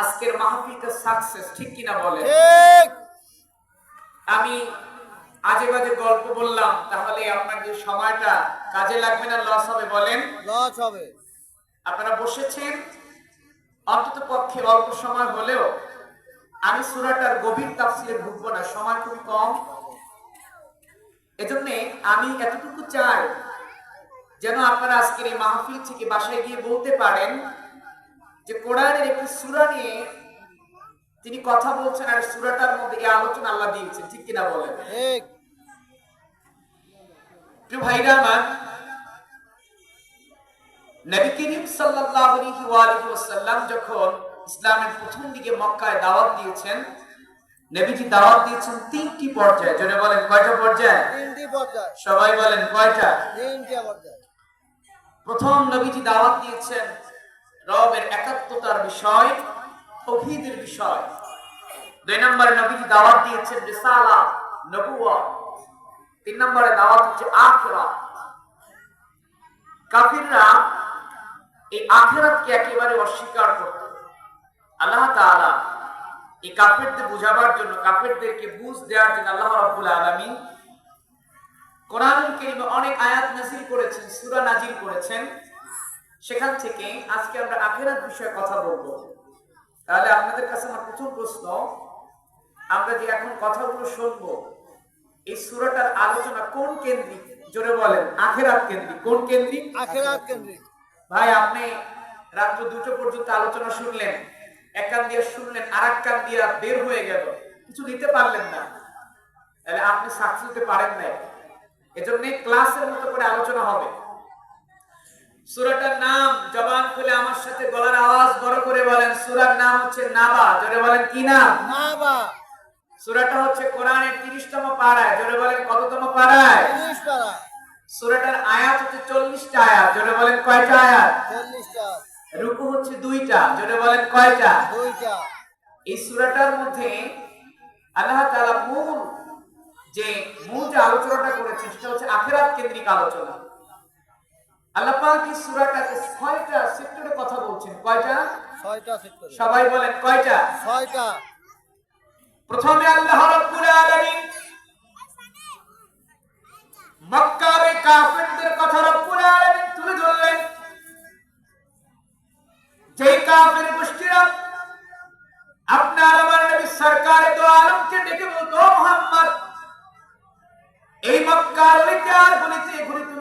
আজকের মাহফিলটা সাকসেস ঠিক কিনা বলেন? ঠিক। আমি আজে বাজে গল্প বললাম তাহলে আপনার যে সময়টা কাজে লাগবে না লস হবে বলেন? লস হবে। আপনারা বসেছেন? অন্তত পক্ষে অল্প সময় হলেও আমি সুরাটার গভীর তাফসিরে ঢুকবো না সময় খুবই কম। এজন্য আমি এতটুকু চাই যেন আপনারা আজকের এই মাহফিল থেকে বাসায় গিয়ে বলতে পারেন যে কোরআনের একটি সূরা নিয়ে তিনি কথা বলছেন আর সূরাটার মধ্যে এই আলোচনা আল্লাহ দিয়েছেন ঠিক কিনা বলেন? ভাইরা আমার নবী করিম সাল্লাল্লাহু আলাইহি ওয়াসাল্লাম যখন ইসলামের প্রথম দিকে মক্কায় দাওয়াত দিয়েছেন নবীজি দাওয়াত দিয়েছেন তিনটি পর্যায়ে। জোরে বলেন কয়টা পর্যায়ে? তিনটি পর্যায়। সবাই বলেন কয়টা? তিনটি পর্যায়। প্রথম নবীজি দাওয়াত দিয়েছেন রবের একাত্মতার বিষয়, তৌহীদের বিষয়। দুই নম্বরে নবীজি দাওয়াত দিয়েছেন রিসালা নবুয়ত তিন নম্বরে দাওয়াত হচ্ছে আখিরাত কাফিররা এই আখিরাতকে একেবারে অস্বীকার করত। আল্লাহ তাআলা এই কাফেরদের বুঝাবার জন্য, কাফেরদেরকে বুঝ দেওয়ার জন্য আল্লাহ রাব্বুল আলামিন কোরআন কারীমে অনেক আয়াত নাজিল করেছেন, সূরা নাজিল করেছেন। সেখান থেকে আজকে আমরা আখিরাত বিষয়ে কথা বলব। তাহলে আপনাদের কাছে আমার প্রথম প্রশ্ন আমরা যে এখন কথাগুলো শুনব এই সূরাটার আলোচনা কোন কেন্দ্রিক? জোরে বলেন আখিরাত কেন্দ্রিক। কোন কেন্দ্রিক? আখেরাত কেন্দ্রিক। ভাই আপনি রাত্র দুটো পর্যন্ত আলোচনা শুনলেন এক কান দিয়ে শুনলেন আর এক কান দিয়ে বের হয়ে গেল কিছু নিতে পারলেন না। তাহলে আপনি সাকসেস হতে পারেন না এজন্য ক্লাসের মতো করে আলোচনা হবে। সূরাটার নাম গলার আওয়াজ বড় করে বলেন সূরার নাম হচ্ছে নাবা। জোরে বলেন কি নাম? না বা সূরাটা হচ্ছে কোরআনের 30তম পারায় জোরে বলেন কততম পারায় তিরিশ পারা সূরাটার আয়াত হচ্ছে 40টা আয়াত। জোরে বলেন কয়টা আয়াত? রুকু হচ্ছে দুইটা। জোরে বলেন কয়টা? দুইটা। এই সূরাটার মধ্যে আল্লাহ তাআলা মূল যে মূল যে আলোচনাটা করেছেন সেটা হচ্ছে আখিরাত কেন্দ্রিক আলোচনা। আল্লাহ পাক এই সূরাটাতে ছয়টা সেক্টরে কথা বলছেন। কয়টা? সেক্টর। সবাই বলেন কয়টা? প্রথমে আল্লাহ রাব্বুল আলামিন মক্কার কাফেরদের কথা রব্বুল আলামিন তুলে ধরলেন। যেই কাফের গোষ্ঠীরা আপনার আমার নবী সরকার দো আলমকে ডেকে বলতো "ও মুহাম্মদ এই মক্কার অলিতে আর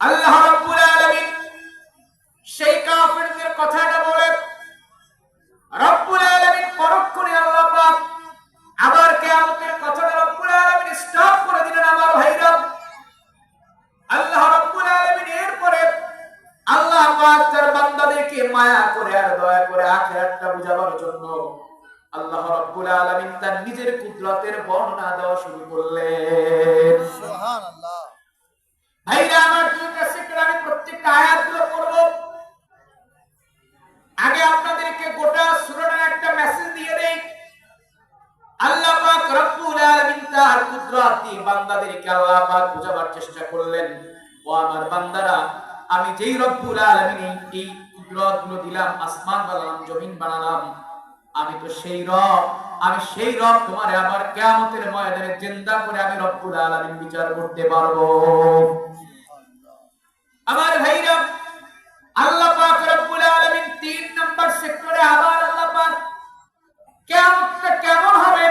আল্লাহ রাব্বুল আলামিন সেই কাফেরদের কথাটা বলে রব্বুল আলামিন পরক্ষণে আল্লাহ পাক আবার কিয়ামতের কথাটা রব্বুল আলামিন স্টপ করে দিলেন আমার ভাইরা। আল্লাহ রাব্বুল আলামিন এরপরে আল্লাহ পাক তার বান্দাদেরকে মায়া করে আর দয়া করে আখিরাতটা বুঝাবার জন্য আল্লাহ রাব্বুল আলামিন তার নিজের কুদরতের বর্ণনা দেওয়া শুরু করলেন। সুবহানাল্লাহ। ভাইরা আমার আমি যেই রব্বুল আলামিন এই- কুদরতগুলো দিলাম, আসমান বানালাম, জমিন বানালাম, আমি তো সেই রব। আমি সেই রব তোমারে আবার কিয়ামতের ময়দানে জিন্দা করে আমি রব্বুল আলামিন বিচার করতে পারব। আমার ভাইরা, আল্লাহ পাক রব্বুল আলামিন তিন নাম্বার সেক্টরে আবার আল্লাহ পাক কিয়ামতটা কেমন হবে?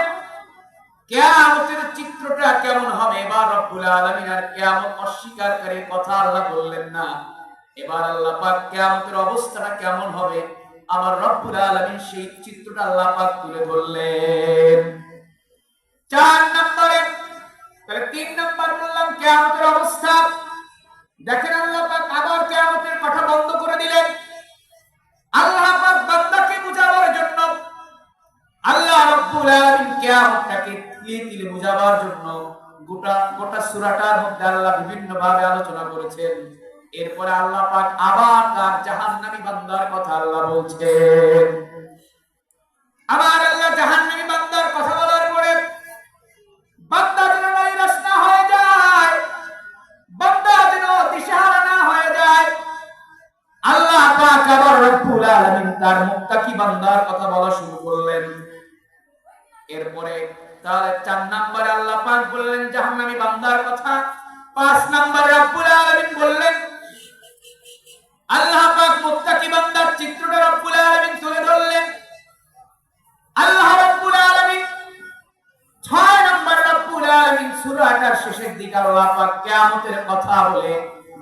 কিয়ামতের চিত্রটা কেমন হবে? এবার রব্বুল আলামিন আর কিয়ামত অস্বীকারকারীর কথা আল্লাহ বললেন না। এবার আল্লাহ পাক কিয়ামতের অবস্থাটা কেমন হবে? আমার রব্বুল আলামিন সেই চিত্রটা আল্লাহ পাক তুলে ধরলেন। চার নম্বরে, তাহলে তিন নম্বর বললাম কিয়ামতের অবস্থা। দেখেন আল্লাহ পাক আবার কেয়ামতের কথা বন্ধ করে দিলেন। আল্লাহ পাক বান্দাকে বুঝাবার জন্য, আল্লাহ রব্বুল আলামিন তিলে তিলে বুঝাবার জন্য গোটা গোটা সূরাটার মধ্যে আল্লাহ বিভিন্ন ভাবে আলোচনা করেছেন। এরপরে আল্লাহ পাক আবার তার জাহান্নামী বান্দার কথা আল্লাহ বলছেন। আবার আল্লাহ জাহান্নামী বান্দার কথা তার মুত্তাকি বান্দার কথা বলা শুরু করলেন। এরপরে তার চার নম্বরে আল্লাহ পাক বললেন, জাহান্নামী বান্দার কথা। পাঁচ নম্বরে রব্বুল আলামিন বললেন, আল্লাহ পাক মুত্তাকি বান্দার চিত্রটা রব্বুল আলামিন তুলে ধরলেন। আল্লাহ রব্বুল আলামিন ছয় নম্বর রব্বুল আলামিন সূরাটার শেষের দিকে আল্লাহ পাক কিয়ামতের কথা বলে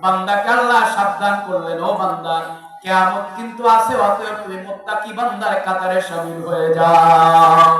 বান্দাকে আল্লাহ সাবধান করলেন। ও বান্দা কিয়ামত কিন্তু আছে অতএব তুমি মোত্তাকি বান্দার কাতারে সামিল হয়ে যাও।